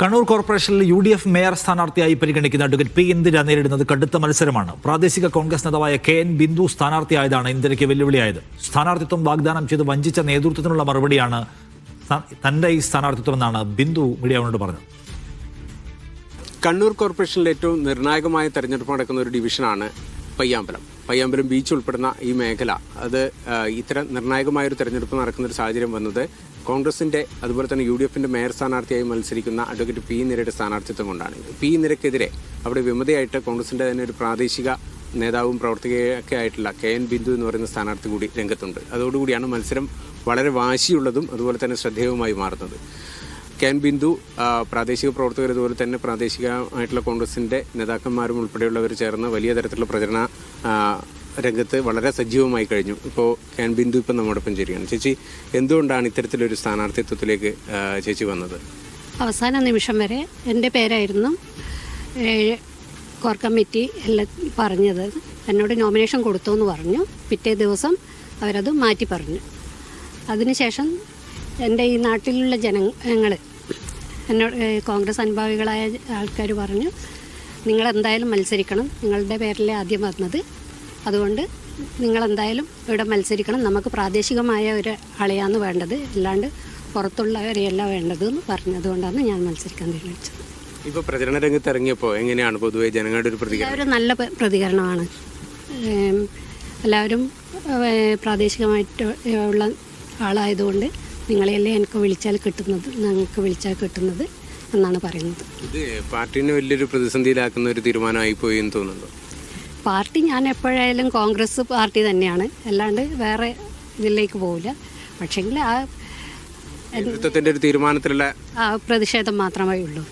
കണ്ണൂർ കോർപ്പറേഷനിൽ U D F mayor സ്ഥാനാർത്ഥിയായി പരിഗണിക്കുന്ന അഡ്വക്കേറ്റ് പി ഇന്ദിര നേരിടുന്നത് കടുത്ത മത്സരമാണ്. പ്രാദേശിക കോൺഗ്രസ് നേതാവായ കെ എൻ ബിന്ദു സ്ഥാനാർത്ഥിയായതാണ് ഇന്ദിരയ്ക്ക് വെല്ലുവിളിയായത്. സ്ഥാനാർത്ഥിത്വം വാഗ്ദാനം ചെയ്ത് വഞ്ചിച്ച നേതൃത്വത്തിനുള്ള മറുപടിയാണ് തന്റെ ഈ സ്ഥാനാർത്ഥിത്വം എന്നാണ് ബിന്ദു മീഡിയയോട് പറഞ്ഞത്. കണ്ണൂർ കോർപ്പറേഷനിലെ ഏറ്റവും നിർണായകമായ തെരഞ്ഞെടുപ്പ് നടക്കുന്ന ഒരു ഡിവിഷനാണ് പയ്യാമ്പലം. പയ്യാമ്പലം ബീച്ച് ഉൾപ്പെടുന്ന ഈ മേഖല. അത് ഇത്തരം നിർണായകമായ ഒരു തെരഞ്ഞെടുപ്പ് നടക്കുന്ന ഒരു സാഹചര്യം വന്നത് കോൺഗ്രസിന്റെ അതുപോലെ തന്നെ യു ഡി എഫിന്റെ മേയർ സ്ഥാനാർത്ഥിയായി മത്സരിക്കുന്ന അഡ്വക്കേറ്റ് പി നിരയുടെ സ്ഥാനാർത്ഥിത്വം കൊണ്ടാണ്. പി നിരക്കെതിരെ അവിടെ വിമതയായിട്ട് കോൺഗ്രസിന്റെ തന്നെ ഒരു പ്രാദേശിക നേതാവും പ്രവർത്തകയൊക്കെ ആയിട്ടുള്ള കെ എൻ ബിന്ദു എന്ന് പറയുന്ന സ്ഥാനാർത്ഥി കൂടി രംഗത്തുണ്ട്. അതോടുകൂടിയാണ് മത്സരം വളരെ വാശിയുള്ളതും അതുപോലെ തന്നെ ശ്രദ്ധേയവുമായി മാറുന്നത്. കെ എൻ ബിന്ദു പ്രാദേശിക പ്രവർത്തകർ അതുപോലെ തന്നെ പ്രാദേശികമായിട്ടുള്ള കോൺഗ്രസിന്റെ നേതാക്കന്മാരും ഉൾപ്പെടെയുള്ളവർ ചേർന്ന് വലിയ തരത്തിലുള്ള പ്രചരണ രംഗത്ത് വളരെ സജീവമായി കഴിഞ്ഞു. ഇപ്പോൾ ക്യാൻ ബിന്ദു ഇപ്പം നമ്മോടൊപ്പം ചേരുകയാണ്. ചേച്ചി എന്തുകൊണ്ടാണ് ഇത്തരത്തിലൊരു സ്ഥാനാർത്ഥിത്വത്തിലേക്ക് ചേച്ചി വന്നത്? അവസാന നിമിഷം വരെ എന്റെ പേരായിരുന്നു കോർ കമ്മിറ്റി എല്ലാം പറഞ്ഞത്. എന്നോട് നോമിനേഷൻ കൊടുത്തു എന്ന് പറഞ്ഞു. പിറ്റേ ദിവസം അവരത് മാറ്റി പറഞ്ഞു. അതിനുശേഷം എന്റെ ഈ നാട്ടിലുള്ള ജനങ്ങൾ എന്നോട് കോൺഗ്രസ് അനുഭാവികളായ ആൾക്കാർ പറഞ്ഞു നിങ്ങൾ എന്തായാലും മത്സരിക്കണം. നിങ്ങളുടെ പേരിലെ ആദ്യം വന്നത്. അതുകൊണ്ട് നിങ്ങൾ എന്തായാലും ഇവിടെ മത്സരിക്കണം. നമുക്ക് പ്രാദേശികമായ ഒരു ആളെയാണ് വേണ്ടത്. അല്ലാണ്ട് പുറത്തുള്ളവരെയല്ല വേണ്ടത് എന്ന് പറഞ്ഞതുകൊണ്ടാണ് ഞാൻ മത്സരിക്കാൻ തീരുമാനിച്ചത്. ഇപ്പോൾ പ്രചരണ രംഗത്ത് ഇറങ്ങിയപ്പോൾ എങ്ങനെയാണ് പൊതുവെ ജനങ്ങളുടെ ഒരു പ്രതികരണം? എല്ലാവരും നല്ല പ്രതികരണമാണ്. എല്ലാവരും പ്രാദേശികമായിട്ട് ഉള്ള ആളായതുകൊണ്ട് നിങ്ങളെയല്ലേ എനിക്ക് വിളിച്ചാൽ കിട്ടുന്നത് ഞങ്ങൾക്ക് വിളിച്ചാൽ കിട്ടുന്നത് എന്നാണ് പറയുന്നത്. ഇത് പാർട്ടീനെ വലിയൊരു പ്രതിസന്ധിയിലാക്കുന്ന ഒരു തീരുമാനമായി പോയി എന്ന് തോന്നുന്നുണ്ടോ? പാർട്ടി ഞാൻ എപ്പോഴായാലും കോൺഗ്രസ് പാർട്ടി തന്നെയാണ്. അല്ലാണ്ട് വേറെ ഇതിലേക്ക് പോവില്ല. പക്ഷേങ്കിൽ ആ നേതൃത്വത്തിന്റെ ഒരു തീരുമാനത്തിലുള്ള ആ പ്രതിഷേധം മാത്രമേ ഉള്ളൂ.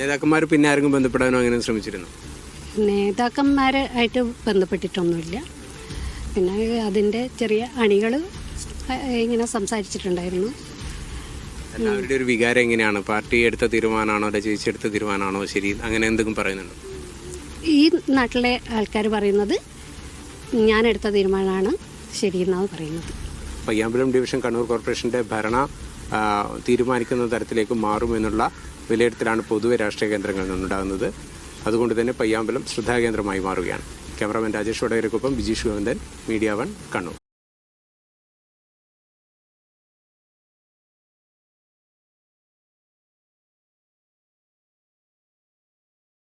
നേതാക്കന്മാർ പിന്നെ ആരെങ്കിലും ബന്ധപ്പെടാനോ അങ്ങനെ ശ്രമിച്ചിരുന്നു? നേതാക്കന്മാരെ ആയിട്ട് ബന്ധപ്പെട്ടിട്ടൊന്നുമില്ല. പിന്നെ അതിന്റെ ചെറിയ അണികൾ ഇങ്ങനെ സംസാരിച്ചിട്ടുണ്ടായിരുന്നു. അവരുടെ ഒരു വികാരം എങ്ങനെയാണ്? പാർട്ടി എടുത്ത തീരുമാനമാണോ അല്ലെ ചേച്ചി എടുത്ത തീരുമാനമാണോ ശരി അങ്ങനെ എന്തെങ്കിലും പറയുന്നുണ്ടോ? ഈ നാട്ടിലെ ആൾക്കാർ പറയുന്നത് ഞാൻ എടുത്ത തീരുമാനമാണ് ശരിയെന്നാണ് പറയുന്നത്. പയ്യാമ്പലം ഡിവിഷൻ കണ്ണൂർ കോർപ്പറേഷന്റെ ഭരണ തീരുമാനിക്കുന്ന തരത്തിലേക്ക് മാറുമെന്നുള്ള വിലയിരുത്തലാണ് പൊതുവെ രാഷ്ട്രീയ കേന്ദ്രങ്ങളിൽ നിന്നുണ്ടാകുന്നത്. അതുകൊണ്ട് തന്നെ പയ്യാമ്പലം ശ്രദ്ധാകേന്ദ്രമായി മാറുകയാണ്. ക്യാമറാമാൻ രാജേഷ് വടകരക്കൊപ്പം ബിജീഷ് ഗോവിന്ദൻ മീഡിയ വൺ കണ്ണൂർ.